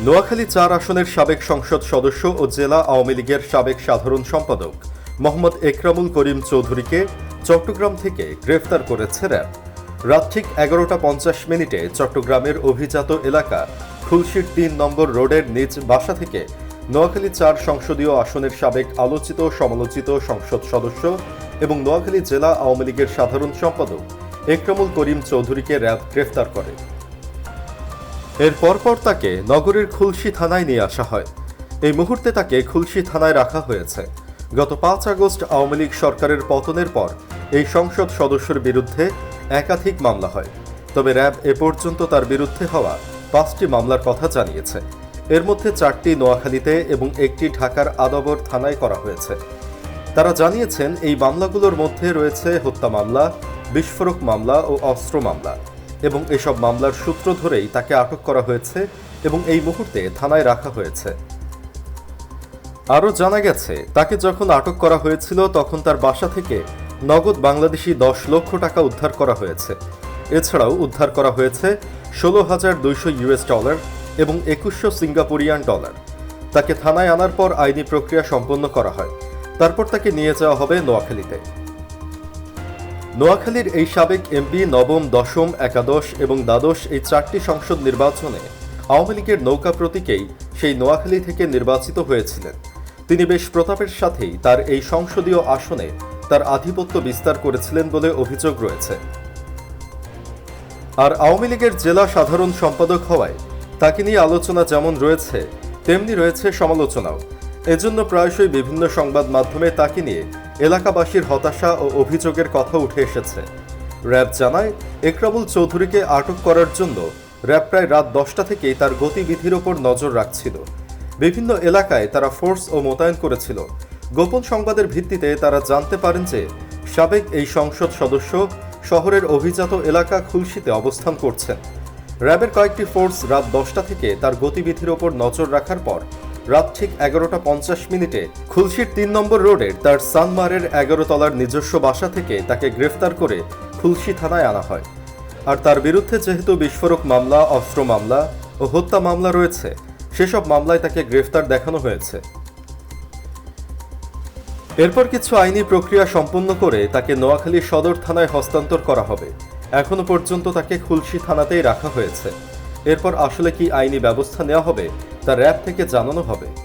নোয়াখালী চার আসনের সাবেক সংসদ সদস্য ও জেলা আওয়ামী লীগের সাবেক সাধারণ সম্পাদক মোহাম্মদ একরামুল করিম চৌধুরীকে চট্টগ্রাম থেকে গ্রেফতার করেছে র্যাব। রাত ঠিক এগারোটা পঞ্চাশ মিনিটে চট্টগ্রামের অভিজাত এলাকা খুলশির তিন নম্বর রোডের নিজ বাসা থেকে নোয়াখালী চার সংসদীয় আসনের সাবেক আলোচিত, সমালোচিত সংসদ সদস্য এবং নোয়াখালী জেলা আওয়ামী লীগের সাধারণ সম্পাদক একরামুল করিম চৌধুরীকে র্যাব গ্রেফতার করে। এর পরপর তাকে নগরীর খুলশি থানায় নিয়ে আসা হয়। এই মুহূর্তে তাকে খুলশি থানায় রাখা হয়েছে। গত পাঁচ আগস্ট আওয়ামী লীগ সরকারের পতনের পর এই সংসদ সদস্যের বিরুদ্ধে একাধিক মামলা হয়। তবে র্যাব এ পর্যন্ত তার বিরুদ্ধে হওয়া পাঁচটি মামলার কথা জানিয়েছে। এর মধ্যে চারটি নোয়াখালীতে এবং একটি ঢাকার আদাবর থানায় করা হয়েছে। তারা জানিয়েছেন, এই মামলাগুলোর মধ্যে রয়েছে হত্যা মামলা, বিস্ফোরক মামলা ও অস্ত্র মামলা। এবং এসব মামলার সূত্র ধরেই তাকে আটক করা হয়েছে এবং এই মুহূর্তে থানায় রাখা হয়েছে। আরও জানা গেছে, তাকে যখন আটক করা হয়েছিল তখন তার বাসা থেকে নগদ বাংলাদেশি দশ লক্ষ টাকা উদ্ধার করা হয়েছে। এছাড়াও উদ্ধার করা হয়েছে ষোলো হাজার দুইশো ইউএস ডলার এবং একুশশো সিঙ্গাপুরিয়ান ডলার। তাকে থানায় আনার পর আইনি প্রক্রিয়া সম্পন্ন করা হয়। তারপর তাকে নিয়ে যাওয়া হবে নোয়াখালীতে। নোয়াখালীর এই সাবেক এমপি, নবম, দশম, একাদশ এবং দ্বাদশ এই চারটি সংসদ নির্বাচনে আওয়ামী লীগের নৌকা প্রতীকেই সেই নোয়াখালী থেকে নির্বাচিত হয়েছিলেন। তিনি বেশ প্রতাপের সাথেই তার এই সংসদীয় আসনে তার আধিপত্য বিস্তার করেছিলেন বলে অভিযোগ রয়েছে। আর আওয়ামী লীগের জেলা সাধারণ সম্পাদক হওয়ায় তাকে নিয়ে আলোচনা যেমন রয়েছে, তেমনি রয়েছে সমালোচনাও। এজন্য প্রায়শই বিভিন্ন সংবাদ মাধ্যমে তাকে নিয়ে এলাকাবাসীর হতাশা ও অভিযোগের কথা উঠে এসেছে। র্যাব জানায়, একরাবুল চৌধুরীকে আটক করার জন্য র্যাব প্রায় রাত দশটা থেকেই তার গতিবিধির ওপর নজর রাখছিল। বিভিন্ন এলাকায় তারা ফোর্স ও মোতায়েন করেছিল। গোপন সংবাদের ভিত্তিতে তারা জানতে পারেন যে, সাবেক এই সংসদ সদস্য শহরের অভিজাত এলাকা খুলশিতে অবস্থান করছেন। র্যাবের কয়েকটি ফোর্স রাত দশটা থেকে তার গতিবিধির ওপর নজর রাখার পর রাত ঠিক এগারোটা পঞ্চাশ মিনিটে খুলশির তিন নম্বর রোডের তার সানমারের এগারো তলার নিজস্ব বাসা থেকে তাকে গ্রেফতার করে খুলশি থানায় আনা হয়। আর তার বিরুদ্ধে যেহেতু বিস্ফোরক মামলা, অস্ত্র মামলা ও হত্যা মামলা রয়েছে, সেসব মামলায় তাকে গ্রেফতার দেখানো হয়েছে। এরপর কিছু আইনি প্রক্রিয়া সম্পন্ন করে তাকে নোয়াখালী সদর থানায় হস্তান্তর করা হবে। এখনও পর্যন্ত তাকে খুলশি থানাতেই রাখা হয়েছে। এরপর আসলে কি আইনি ব্যবস্থা নেওয়া হবে তা র্যাব থেকে জানানো হবে।